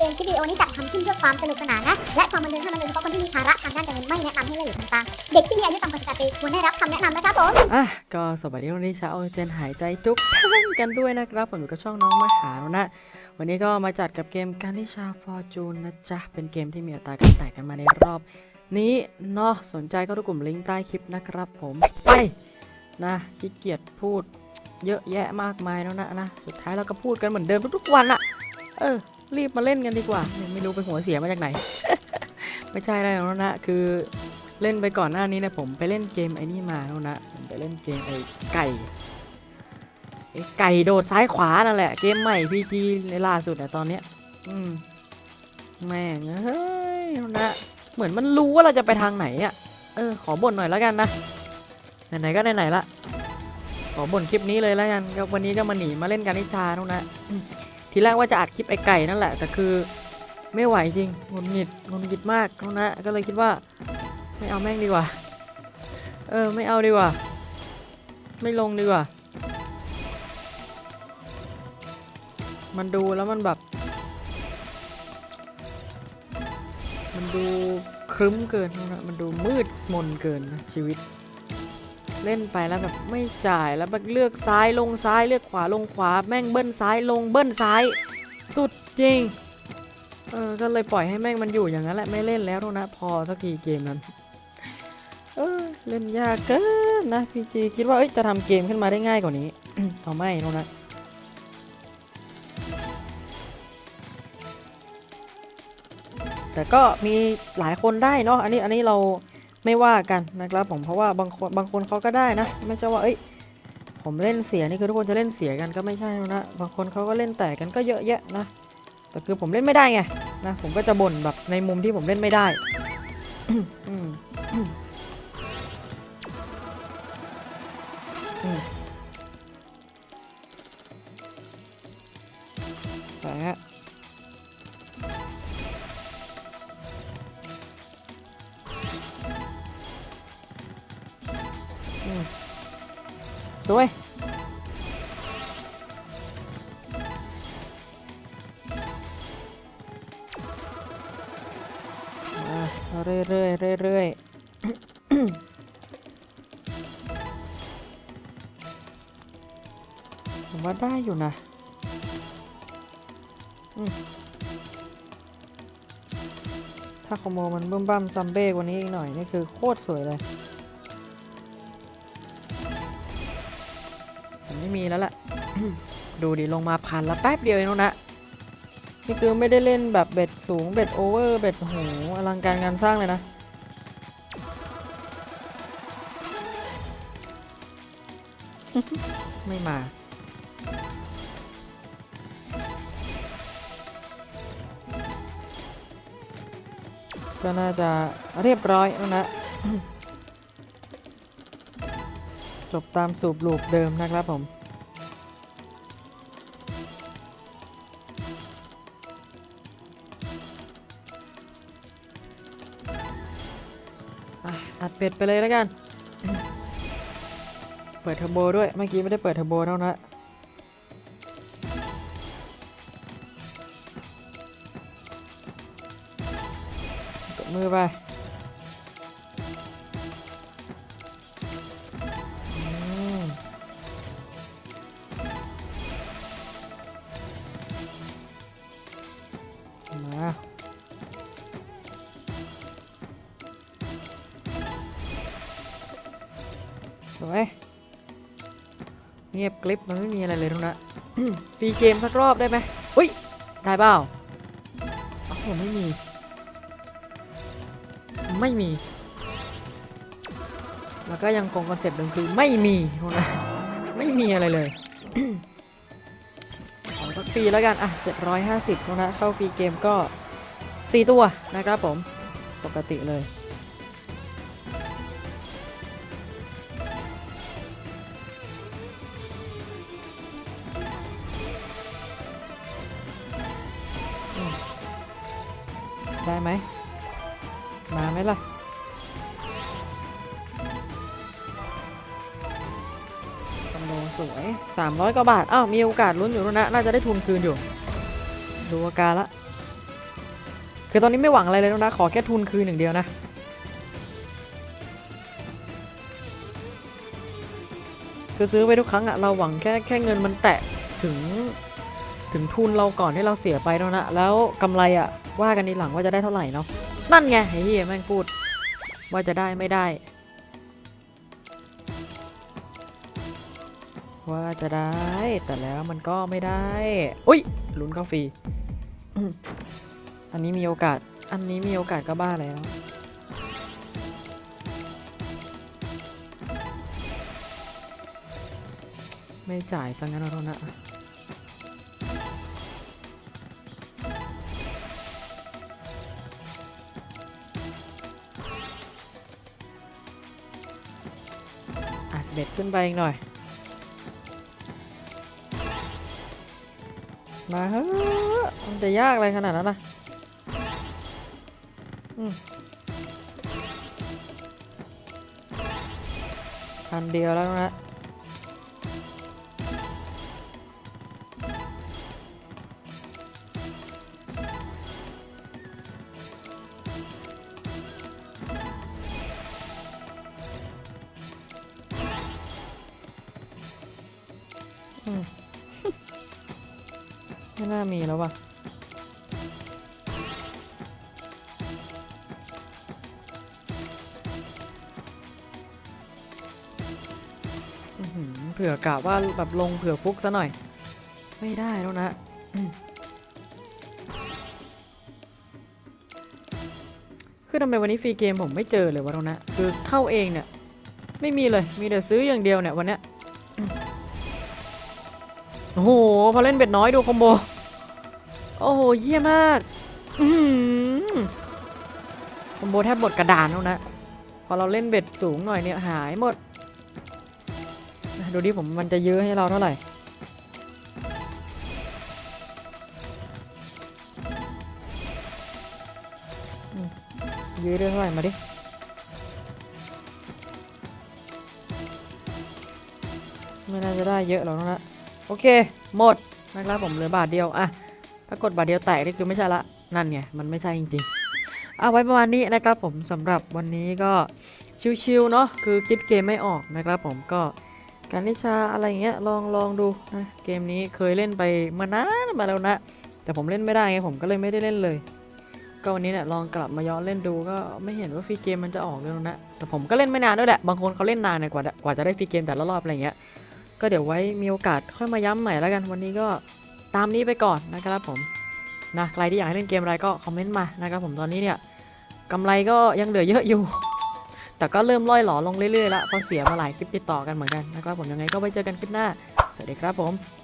เกมคลิปวิดีโอนี้จัดทำขึ้นเพื่อความสนุกสนานนะ และความบันเทิงเท่านั้นโดยเฉพาะคนที่มีภาระทางด้านการเงินไม่แนะนำให้เล่นหรือทำตามเด็กที่มีอายุต่ำกว่า18ปีควรได้รับคำแนะนำนะครับผม อะก็สวัสดีวันนี้ชาวเจนหายใจทุกท่านกันด้วยนะครับผมอยู่กับช่องน้องมหาแล้วนะ วันนี้ก็มาจัดกับเกมการที่ชาฟอร์จูนนะจ๊ะ เป็นเกมที่มีอัตราการแตกกันมาในรอบ นี้เนาะสนใจก็ทุกกลุ่มลิงก์ใต้คลิปนะครับผมไปนะขี้เกียจพูดเยอะแยะมากมายแล้วนะนะ สุดท้ายเราก็พูดกันเหมือนเดิมทุกๆวันอะเออ รีบมาเล่นกันดีกว่า ไม่รู้ไปหัวเสียมาจากไหน ไม่ใช่อะไรหรอกนะคือเล่นไปก่อนหน้านี้นี่ยผมไปเล่นเกมไอ้นี่มาแล้วนะผมไปเล่นเกมไอ้ไก่ไอ้ไก่โดดซ้ายขวานั่นแหละ เกมใหม่พีจีในล่าสุดอะตอนเนี้ย อืมแม่งเฮ้ยนะเหมือนมันรู้ว่าเราจะไปทางไหนอะเออขอบ่นหน่อยแล้วกันนะไหนๆก็ไหนๆละขอบ่นคลิปนี้เลยแล้วกันก็วันนี้ก็มาหนีมาเล่นกันนิชาทุกนะ ทีแรกว่าจะอัดคลิปไอ้ไก่นั่นแหละ แต่คือไม่ไหวจริงงุดหงิดงุดหงิดมากนะ ก็เลยคิดว่า ไม่เอาแม่งดีกว่า เออ ไม่เอาดีกว่า ไม่ลงดีกว่า มันดูแล้วมันแบบ มันดูครึ้มเกินนะมันดูมืดมนเกินนะชีวิต เล่นไปแล้วแบบไม่จ่ายแล้วแบบเลือกซ้ายลงซ้ายเลือกขวาลงขวา แม่งเบิ้ลซ้ายลงเบิ้ลซ้าย สุดจริงเออก็เลยปล่อยให้แม่งมันอยู่อย่างนั้นแหละไม่เล่นแล้วนะพอสักทีเกมนั้นเออเล่นยากเกินนะพีจีคิดว่าจะทำเกมขึ้นมาได้ง่ายกว่านี้เอาไม่ทุกนะแต่ก็มีหลายคนได้เนาะอันนี้อันนี้เรา ไม่ว่ากันนะครับผมเพราะว่าบางคนบางคนเขาก็ได้นะ ไม่ใช่ว่าเอ้ยผมเล่นเสียนี่คือทุกคนจะเล่นเสียกันก็ไม่ใช่นะบางคนเขาก็เล่นแตกกันก็เยอะแยะนะแต่คือผมเล่นไม่ได้ไงนะผมก็จะบ่นแบบในมุมที่ผมเล่นไม่ได้อืม อืมอืมไปฮะสวยเรื่อยเรื่อยเรื่อยเรื่อยๆผมว่าได้อยู่นะถ้าคอมโมมันบึ้มบั้มซัมเบ้กว่านี้อีกหน่อย นี่คือโคตรสวยเลย มีแล้วแหละดูดิลงมาพันละแป๊บเดียวเองนะนี่คือไม่ได้เล่นแบบเบ็ดสูงเบ็ดโอเวอร์เบ็ดโหอลังการงานสร้างเลยนะไม่มา ก็น่าจะเรียบร้อยแล้วนะ จบตามสูบลูปเดิมนะครับผม อัดเป็ดไปเลยแล้วกัน เปิดเทอร์โบด้วย เมื่อกี้ไม่ได้เปิดเทอร์โบเท่านั้นกดมือไป สวยเงียบกริบมันไม่มีอะไรเลยทุกนะฟรีเกมสักรอบได้ไหมอุ้ย ได้เปล่าโอ้โหไม่มี ไม่มี แล้วก็ยังคงคอนเซ็ปต์เดิมคือไม่มีทุกนะไม่มีอะไรเลยขอสักฟรีแล้วกัน อะ 750ทุกนะ เข้าฟรีเกมก็ 4 ตัวนะครับผม ปกติเลย ไหม มาไหมล่ะ คอนโดสวย 300 กว่าบาท อ้าว มีโอกาสลุ้นอยู่แล้วนะ น่าจะได้ทุนคืนอยู่ ดูอาการละ คือตอนนี้ไม่หวังอะไรเลยแล้วนะ ขอแค่ทุนคืนหนึ่างเดียวนะคือซื้อไปทุกครั้งอะเราหวังแค่แค่เงินมันแตะถึง ถึงทุนเราก่อนที่เราเสียไปแล้วนะแล้วกำไรอะว่ากันในหลังว่าจะได้เท่าไหร่เนาะนั่นไงไอ้เหี้ยแม่งพูด ว่าจะได้ไม่ได้ ว่าจะได้ แต่แล้วมันก็ไม่ได้อุ้ยลุ้นเข้าฟรีอันนี้มีโอกาส อันนี้มีโอกาสก็บ้าแล้วไม่จ่ายซะงั้นเอาเท่านะ เบ็ดขึ้นไปอีกหน่อย มาเฮ้อมันจะยากอะไรขนาดนั้นนะอืมพันเดียวแล้วนะ ไม่น่ามีแล้วว่ะเผื่อกะว่าแบบลงเผื่อฟุกซะหน่อย ไม่ได้แล้วนะคือทำไมวันนี้ฟรีเกมผมไม่เจอเลยวะตรงนะคือเข้าเองเนี่ย ไม่มีเลยมีแต่ซื้ออย่างเดียวเนี่ยวันเนี้ย โอ้โหพอเล่นเบ็ดน้อยดูคอมโบ โอ้โห เยี่ยมมากอืคอมโบแทบหมดกระดานแล้วนะ พอเราเล่นเบ็ดสูงหน่อยเนี่ยหายหมด ดูดิผมมันจะเยอะให้เราเท่าไหร่อืมเยอได้เท่าไหร่มาดิไม่น่าจะได้เยอะหรอกนะ โอเค หมดนะครับผมเหลือบาทเดียวอะถ้ากดบาทเดียวแตกนี่คือไม่ใช่ละนั่นไงมันไม่ใช่จริงๆ เอาไว้ประมาณนี้นะครับผมสำหรับวันนี้ก็ชิวๆเนาะคือคิดเกมไม่ออกนะครับผมก็การนิชาอะไรอย่างเงี้ยลองลองดูนะเกมนี้เคยเล่นไปมื่อนานมาแล้วนะ แต่ผมเล่นไม่ได้ไงผมก็เลยไม่ได้เล่นเลย ก็วันนี้เนี่ยลองกลับมาย้อนเล่นดูก็ไม่เห็นว่าฟรีเกมมันจะออกเลยนะแต่ผมก็เล่นไม่นานด้วยแหละบางคนเขาเล่นนานกว่ากว่าจะได้ฟรีเกมแต่ละรอบอะไรเงี้ย ก็เดี๋ยวไว้มีโอกาสค่อยมาย้ำใหม่แล้วกันวันนี้ก็ตามนี้ไปก่อนนะครับผมนะใครที่อยากให้เล่นเกมอะไรก็คอมเมนต์มานะครับผมตอนนี้เนี่ยกำไรก็ยังเหลือเยอะอยู่ แต่ก็เริ่มล่อยหลอลงเรื่อยๆแล้วเพราะเสียมาหลายคลิปติดต่อกันเหมือนกันนะครับผมยังไงก็ไว้เจอกันคลิปหน้า สวัสดีครับผม